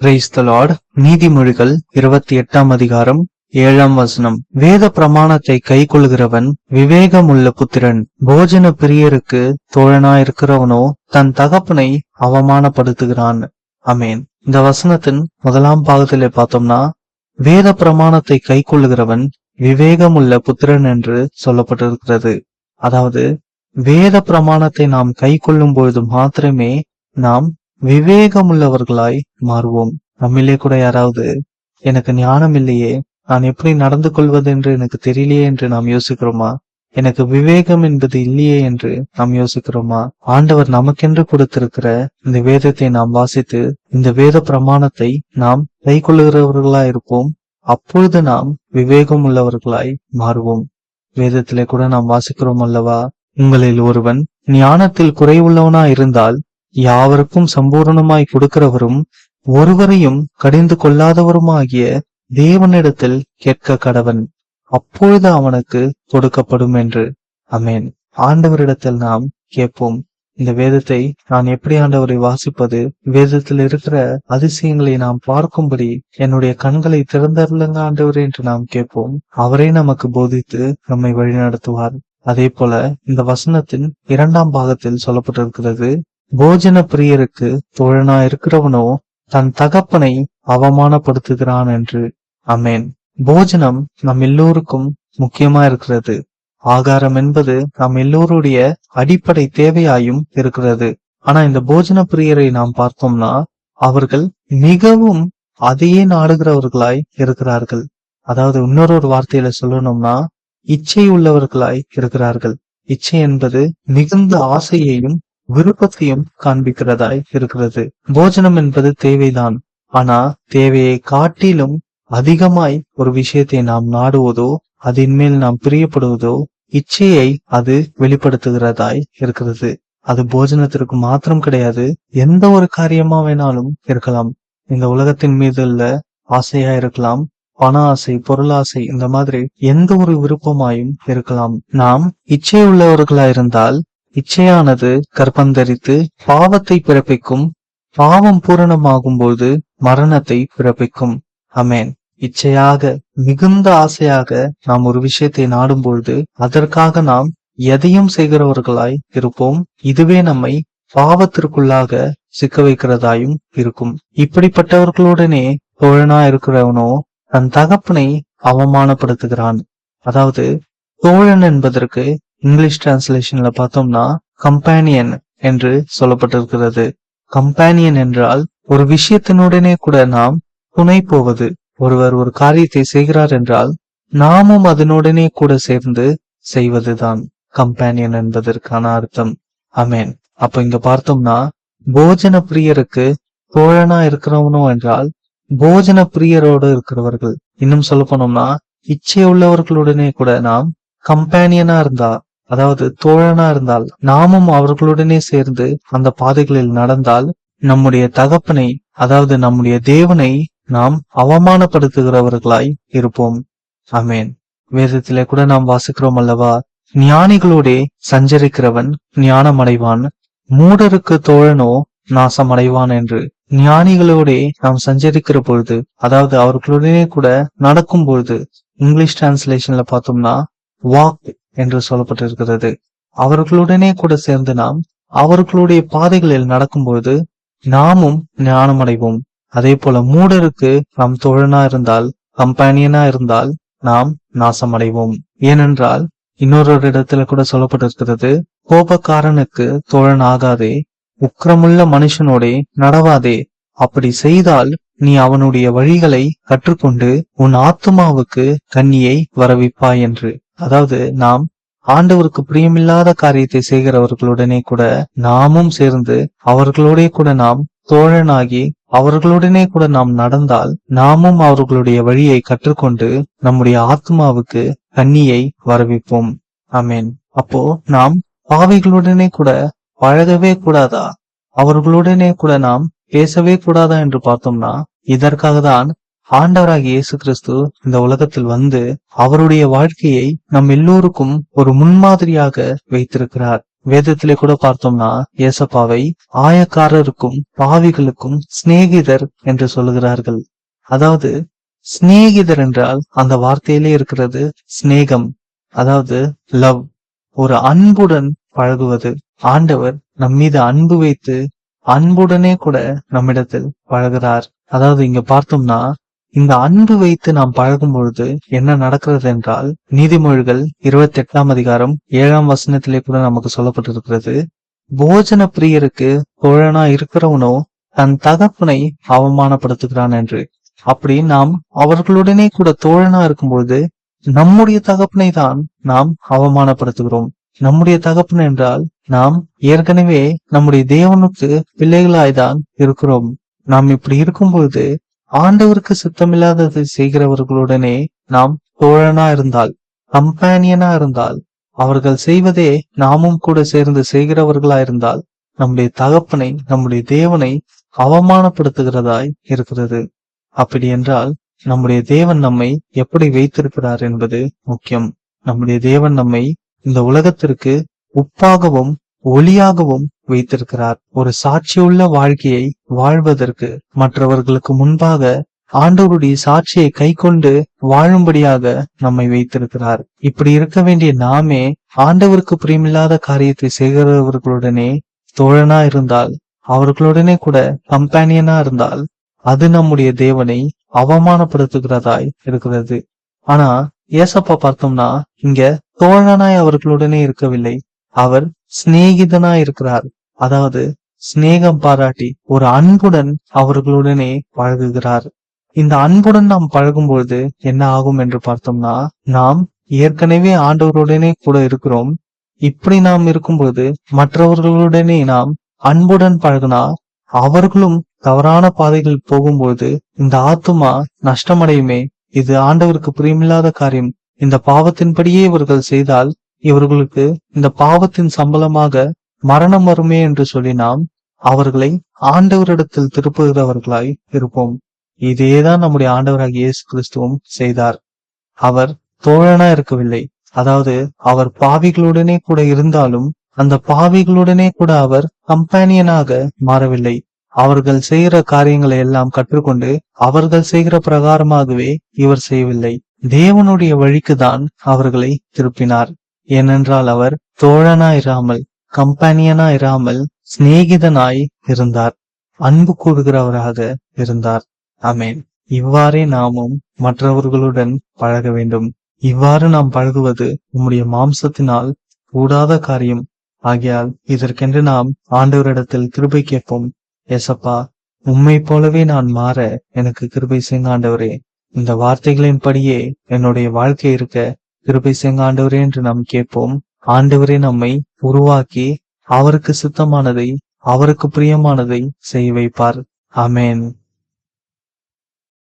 Praise the Lord நீதிமொழிகள் இருபத்தி எட்டாம் அதிகாரம் ஏழாம் வசனம். வேத பிரமாணத்தை கைக்கொள்கிறவன் விவேகமுள்ள புத்திரன். போஜன பிரியருக்கு தோழனாயிருக்கிறவனோ தன் தகப்பனை அவமானப்படுத்துகிறான். அமேன் இந்த வசனத்தின் முதலாம் பாகத்திலே பார்த்தோம்னா வேத பிரமாணத்தை கைக்கொள்ளுகிறவன் விவேகமுள்ள புத்திரன் என்று சொல்லப்பட்டிருக்கிறது. அதாவது வேத பிரமாணத்தை நாம் கைக்கொள்ளும் பொழுது மாத்திரமே நாம் விவேகமுள்ளவர்களாய் மாறுவோம். நம்மிலே கூட யாராவது எனக்கு ஞானம் இல்லையே நான் எப்படி நடந்து கொள்வது என்று எனக்கு தெரியலையே என்று நாம் யோசிக்கிறோமா? எனக்கு விவேகம் என்பது இல்லையே என்று நாம் யோசிக்கிறோமா? ஆண்டவர் நமக்கென்று கொடுத்திருக்கிற இந்த வேதத்தை நாம் வாசித்து இந்த வேத பிரமாணத்தை நாம் கை கொள்ளுகிறவர்களா இருப்போம். அப்பொழுது நாம் விவேகம் உள்ளவர்களாய் மாறுவோம். வேதத்திலே கூட நாம் வாசிக்கிறோம் அல்லவா? உங்களில் ஒருவன் ஞானத்தில் குறைவுள்ளவனா இருந்தால் யாவருக்கும் சம்பூரணமாய் கொடுக்கிறவரும் ஒருவரையும் கடிந்து கொள்ளாதவருமாகிய தேவனிடத்தில் கேட்க கடவன். அப்பொழுது அவனுக்கு கொடுக்கப்படும் என்று. அமேன் ஆண்டவரிடத்தில் நாம் கேட்போம். இந்த வேதத்தை நான் எப்படி ஆண்டவரை வாசிப்பது? வேதத்தில் இருக்கிற அதிசயங்களை நாம் பார்க்கும்படி என்னுடைய கண்களை திறந்தருளுங்க ஆண்டவர் என்று நாம் கேட்போம். அவரே நமக்கு போதித்து நம்மை வழிநடத்துவார். அதே போல இந்த வசனத்தின் இரண்டாம் பாகத்தில் சொல்லப்பட்டிருக்கிறது போஜன பிரியருக்கு தோழனா இருக்கிறவனோ தன் தகப்பனை அவமானப்படுத்துகிறான் என்று. அமேன். போஜனம் நம் எல்லோருக்கும் முக்கியமா இருக்கிறது ஆகாரம் என்பது நம் எல்லோருடைய அடிப்படை தேவையாயும் இருக்கிறது. ஆனா இந்த போஜன பிரியரை நாம் பார்த்தோம்னா அவர்கள் மிகவும் அதையே நாடுகிறவர்களாய் இருக்கிறார்கள். அதாவது இன்னொரு ஒரு வார்த்தையில சொல்லணும்னா இச்சை உள்ளவர்களாய் இருக்கிறார்கள். இச்சை என்பது மிகுந்த ஆசையையும் விருப்பத்தையும் காண்பிக்கிறதாய் இருக்கிறது. போஜனம் என்பது தேவைதான். ஆனா தேவையை காட்டிலும் அதிகமாய் ஒரு விஷயத்தை நாம் நாடுவதோ அதன் மேல் நாம் பிரியப்படுவதோ இச்சையை அது வெளிப்படுத்துகிறதாய் இருக்கிறது. அது போஜனத்திற்கு மாத்திரம் கிடையாது எந்த ஒரு காரியமா வேணாலும் இருக்கலாம். இந்த உலகத்தின் மீது உள்ள ஆசையா இருக்கலாம் பண ஆசை பொருளாசை இந்த மாதிரி எந்த ஒரு விருப்பமாயும் இருக்கலாம். நாம் இச்சை உள்ளவர்களா இருந்தால் இச்சையானது கற்பந்தரித்து பாவத்தை பிறப்பிக்கும் பாவம் பூரணமாகும் போது மரணத்தை பிறப்பிக்கும். அமேன் இச்சையாக மிகுந்த ஆசையாக நாம் ஒரு விஷயத்தை நாடும் பொழுது அதற்காக நாம் எதையும் செய்கிறவர்களாய் இருப்போம். இதுவே நம்மை பாவத்திற்குள்ளாக சிக்க வைக்கிறதாயும் இருக்கும். இப்படிப்பட்டவர்களுடனே தோழனா இருக்கிறவனோ தன் தகப்பனை அவமானப்படுத்துகிறான். அதாவது தோழன் என்பதற்கு இங்கிலீஷ் டிரான்ஸ்லேஷன்ல பார்த்தோம்னா கம்பானியன் என்று சொல்லப்பட்டிருக்கிறது. கம்பானியன் என்றால் ஒரு விஷயத்தினுடனே கூட நாம் துணை போவது. ஒருவர் ஒரு காரியத்தை செய்கிறார் என்றால் நாமும் அதனுடனே கூட சேர்ந்து செய்வதுதான். கம்பானியன் என்பதற்கான அர்த்தம். அமேன். அப்ப இங்க பார்த்தோம்னா போஜன பிரியருக்கு தோழனா இருக்கிறவனோ என்றால் போஜன பிரியரோடு இருக்கிறவர்கள். இன்னும் சொல்ல போனோம்னா இச்சை உள்ளவர்களுடனே கூட நாம் கம்பானியனா இருந்தா அதாவது தோழனா இருந்தால் நாமும் அவர்களுடனே சேர்ந்து அந்த பாதைகளில் நடந்தால் நம்முடைய தகப்பனை அதாவது நம்முடைய தேவனை நாம் அவமானப்படுத்துகிறவர்களாய் இருப்போம். அமேன் வேதத்திலே கூட நாம் வாசிக்கிறோம் அல்லவா? ஞானிகளோடே சஞ்சரிக்கிறவன் ஞானமடைவான். மூடருக்கு தோழனோ நாசமடைவான் என்று ஞானிகளோடே நாம் சஞ்சரிக்கிற பொழுது அதாவது அவர்களுடனே கூட நடக்கும் பொழுது இங்கிலீஷ் டிரான்ஸ்லேஷன்ல பார்த்தோம்னா வாக் என்று சொல்லப்பட்டிருக்கிறது. அவர்களுடனே கூட சேர்ந்து நாம் அவர்களுடைய பாதைகளில் நடக்கும்போது நாமும் ஞானமடைவோம். அதே போல மூடருக்கு நாம் தோழனா இருந்தால் கம்பானியனா இருந்தால் நாம் நாசமடைவோம். ஏனென்றால் இன்னொரு இடத்துல கூட சொல்லப்பட்டிருக்கிறது கோபக்காரனுக்கு தோழன் ஆகாதே உக்கிரமுள்ள மனுஷனோடே நடவாதே அப்படி செய்தால் நீ அவனுடைய வழிகளை கற்றுக்கொண்டு உன் ஆத்துமாவுக்கு கண்ணியை வரவிப்பாய் என்று. அதாவது நாம் ஆண்டவருக்கு பிரியமில்லாத காரியத்தை செய்கிறவர்களுடனே கூட நாமும் சேர்ந்து அவர்களோடே கூட நாம் தோழனாகி அவர்களுடனே கூட நாம் நடந்தால் நாமும் அவர்களுடைய வழியை கற்றுக்கொண்டு நம்முடைய ஆத்மாவுக்கு கண்ணியை வரவிப்போம் அமேன் அப்போ நாம் பாவைகளுடனே கூட பழகவே கூடாதா? அவர்களுடனே கூட நாம் பேசவே கூடாதா என்று பார்த்தோம்னா இதற்காக தான் ஆண்டவராகிய இயேசு கிறிஸ்து இந்த உலகத்தில் வந்து அவருடைய வாழ்க்கையை நம் எல்லோருக்கும் ஒரு முன்மாதிரியாக வைத்திருக்கிறார். வேதத்திலே கூட பார்த்தோம்னா ஏசப்பாவை ஆயக்காரருக்கும் பாவிகளுக்கும் சிநேகிதர் என்று சொல்லுகிறார்கள். அதாவது சிநேகிதர் என்றால் அந்த வார்த்தையிலே இருக்கிறது சிநேகம் அதாவது லவ். ஒரு அன்புடன் பழகுவது. ஆண்டவர் நம் மீது அன்பு வைத்து அன்புடனே கூட நம்மிடத்தில் பழகுறார். அதாவது இங்க பார்த்தோம்னா இந்த அன்பு வைத்து நாம் பழகும் பொழுது என்ன நடக்கிறது என்றால் நீதிமொழிகள் இருபத்தி எட்டாம் அதிகாரம் ஏழாம் வசனத்திலே கூட நமக்கு சொல்லப்பட்டிருக்கிறது. போஜன பிரியருக்கு தோழனா இருக்கிறவனோ தன் தகப்பனை அவமானப்படுத்துகிறான் என்று. அப்படி நாம் அவர்களுடனே கூட தோழனா இருக்கும்போது நம்முடைய தகப்பனை தான் நாம் அவமானப்படுத்துகிறோம். நம்முடைய தகப்பன் என்றால் நாம் ஏற்கனவே நம்முடைய தேவனுக்கு பிள்ளைகளாய்தான் இருக்கிறோம். நாம் இப்படி இருக்கும்பொழுது ஆண்டவருக்கு சித்தமில்லாததை செய்கிறவர்களுடனே நாம் தோழனா இருந்தால் கம்பானியனா இருந்தால் அவர்கள் செய்வதே நாமும் கூட சேர்ந்து செய்கிறவர்களா இருந்தால் நம்முடைய தகப்பனை நம்முடைய தேவனை அவமானப்படுத்துகிறதாய் இருக்கிறது. அப்படி என்றால் நம்முடைய தேவன் நம்மை எப்படி வைத்திருக்கிறார் என்பது முக்கியம். நம்முடைய தேவன் நம்மை இந்த உலகத்திற்கு உப்பாகவும் ஒளியாகவும் வைத்திருக்கிறார். ஒரு சாட்சியுள்ள வாழ்க்கையை வாழ்வதற்கு மற்றவர்களுக்கு முன்பாக ஆண்டவருடைய சாட்சியை கை கொண்டு வாழும்படியாக நம்மை வைத்திருக்கிறார். இப்படி இருக்க வேண்டிய நாமே ஆண்டவருக்கு பிரியமில்லாத காரியத்தை செய்கிறவர்களுடனே தோழனா இருந்தால் அவர்களுடனே கூட கம்பானியனா இருந்தால் அது நம்முடைய தேவனை அவமானப்படுத்துகிறதாய் இருக்கிறது. ஆனா ஏசப்பா பார்த்தோம்னா இங்க தோழனாய் அவர்களுடனே இருக்கவில்லை. அவர் சிநேகிதனாய் இருக்கிறார். அதாவது சிநேகம் பாராட்டி ஒரு அன்புடன் அவர்களுடனே பழகுகிறார். இந்த அன்புடன் நாம் பழகும்பொழுது என்ன ஆகும் என்று பார்த்தோம்னா நாம் ஏற்கனவே ஆண்டவருடனே கூட இருக்கிறோம். இப்படி நாம் இருக்கும்போது மற்றவர்களுடனே நாம் அன்புடன் பழகினா அவர்களும் தவறான பாதைகள் போகும்போது இந்த ஆத்துமா நஷ்டமடையுமே. இது ஆண்டவருக்கு பிரியமில்லாத காரியம். இந்த பாவத்தின்படியே இவர்கள் செய்தால் இவர்களுக்கு இந்த பாவத்தின் சம்பளமாக மரணம் வருமே என்று சொல்லி நாம் அவர்களை ஆண்டவரிடத்தில் திருப்புகிறவர்களாய் இருப்போம். இதேதான் நம்முடைய ஆண்டவராக இயேசு கிறிஸ்துவும் செய்தார். அவர் தோழனா இருக்கவில்லை. அதாவது அவர் பாவிகளுடனே கூட இருந்தாலும் அந்த பாவிகளுடனே கூட அவர் கம்பானியனாக மாறவில்லை. அவர்கள் செய்கிற காரியங்களை எல்லாம் கற்றுக்கொண்டு அவர்கள் செய்கிற பிரகாரமாகவே இவர் செய்யவில்லை. தேவனுடைய வழிக்கு தான் அவர்களை திருப்பினார். ஏனென்றால் அவர் தோழனா இராமல் கம்பானியனா இராமல் சிநேகிதனாய் இருந்தார். அன்பு கூறுகிறவராக இருந்தார். அமேன் இவ்வாறே நாமும் மற்றவர்களுடன் பழக வேண்டும். இவ்வாறு நாம் பழகுவது உம்முடைய மாம்சத்தினால் கூடாத காரியம். ஆகையால் இதற்கென்று நாம் ஆண்டவரிடத்தில் கிருபை கேட்போம். எசப்பா உம்மை போலவே நான் மாற எனக்கு கிருபை செய்யுங்க ஆண்டவரே. இந்த வார்த்தைகளின் படியே என்னுடைய வாழ்க்கை இருக்க கிருபை செய்யுங்க ஆண்டவரே என்று நாம் கேட்போம். ஆண்டவரே நம்மை உருவாக்கி அவருக்கு சுத்தமானதை அவருக்கு பிரியமானதை செய்ய வைப்பார். அமேன்